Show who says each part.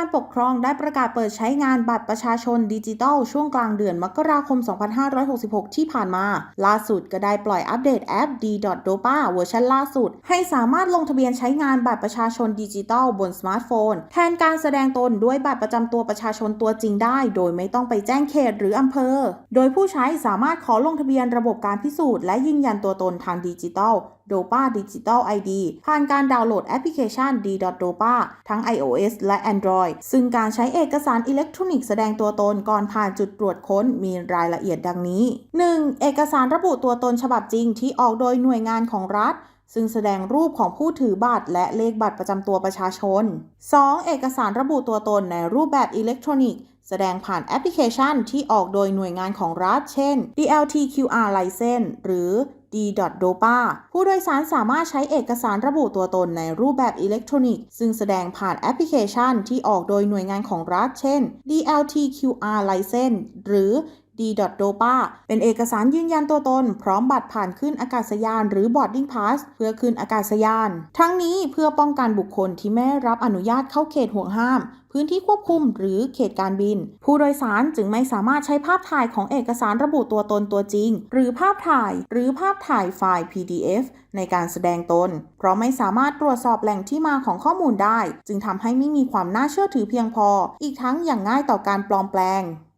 Speaker 1: การปกครองได้ประกาศเปิดใช้งานบัตรประชาชนดิจิทัล ช่วงกลางเดือนมกราคม 2566 ที่ผ่านมา ล่าสุดก็ได้ปล่อยอัปเดตแอป d.dopa เวอร์ชันล่าสุด ให้สามารถลงทะเบียนใช้งานบัตรประชาชนดิจิทัลบนสมาร์ทโฟน แทนการแสดงตนด้วยบัตรประจำตัวประชาชนตัวจริงได้ โดยไม่ต้องไปแจ้งเขตหรืออำเภอ โดยผู้ใช้สามารถขอลงทะเบียนระบบการพิสูจน์และยืนยันตัวตนทางดิจิทัล Dopa Digital ID ผ่านการดาวน์โหลดแอปพลิเคชัน d.dopa ทั้ง iOS และ Android ซึ่งการใช้เอกสารอิเล็กทรอนิกส์แสดงตัวตนก่อนผ่านจุดตรวจค้นมีรายละเอียดดังนี้ 1. เอกสารระบุตัวตนฉบับจริงที่ออกโดยหน่วยงานของรัฐซึ่งแสดงรูปของผู้ถือบัตรและเลขบัตรประจำตัวประชาชน 2. เอกสารระบุตัวตนในรูปแบบอิเล็กทรอนิกส์ แสดงผ่านแอปพลิเคชันที่ออกโดยหน่วยงานของรัฐ เช่น DLTQR License หรือ d.dopa ผู้โดยสารสามารถใช้เอกสารระบุตัวตนในรูปแบบอิเล็กทรอนิกส์ ซึ่งแสดงผ่านแอปพลิเคชันที่ออกโดยหน่วยงานของรัฐ เช่น DLTQR License หรือ d.dopa เป็นเอกสารยืนยันตัวตน พร้อมบัตรผ่านขึ้นอากาศยาน หรือ boarding pass เพื่อขึ้นอากาศยาน ทั้งนี้เพื่อป้องกันบุคคลที่ไม่รับอนุญาตเข้าเขตห่วงห้าม พื้นที่ควบคุมหรือเขตการบิน ผู้โดยสารจึงไม่สามารถใช้ภาพถ่ายของเอกสารระบุตัวตนตัวจริง หรือภาพถ่ายหรือภาพถ่ายไฟล์ PDF ในการแสดงตน เพราะไม่สามารถตรวจสอบแหล่งที่มาของข้อมูลได้ จึงทำให้ไม่มีความน่าเชื่อถือเพียงพอ อีกทั้งอย่างง่ายต่อการปลอมแปลง